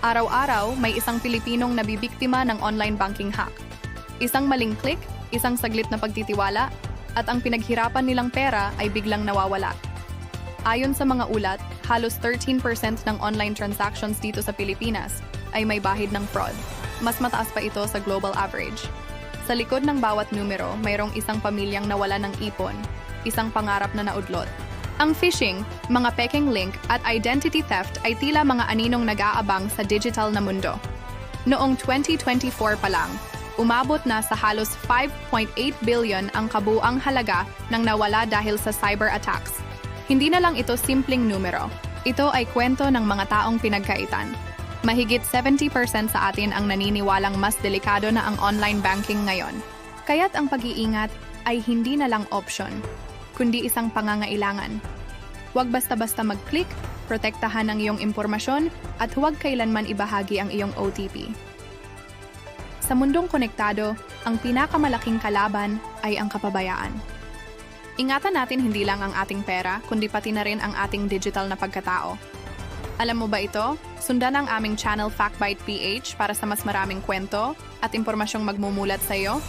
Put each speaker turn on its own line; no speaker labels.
Araw-araw, may isang Pilipinong nabibiktima ng online banking hack. Isang maling click, isang saglit na pagtitiwala, at ang pinaghirapan nilang pera ay biglang nawawala. Ayon sa mga ulat, halos 13% ng online transactions dito sa Pilipinas ay may bahid ng fraud. Mas mataas pa ito sa global average. Sa likod ng bawat numero, mayroong isang pamilyang nawala ng ipon, isang pangarap na naudlot. Ang phishing, mga peking link at identity theft ay tila mga aninong nag-aabang sa digital na mundo. Noong 2024 pa lang, umabot na sa halos 5.8 billion ang kabuang halaga ng nawala dahil sa cyber attacks. Hindi na lang ito simpleng numero. Ito ay kwento ng mga taong pinagkaitan. Mahigit 70% sa atin ang naniniwalang mas delikado na ang online banking ngayon. Kaya't ang pag-iingat ay hindi na lang option, kundi isang pangangailangan. Huwag basta-basta mag-click, protektahan ang iyong impormasyon, at huwag kailanman ibahagi ang iyong OTP. Sa mundong konektado, ang pinakamalaking kalaban ay ang kapabayaan. Ingatan natin hindi lang ang ating pera, kundi pati na rin ang ating digital na pagkatao. Alam mo ba ito? Sundan ang aming channel FactBite PH para sa mas maraming kwento at impormasyong magmumulat sa iyo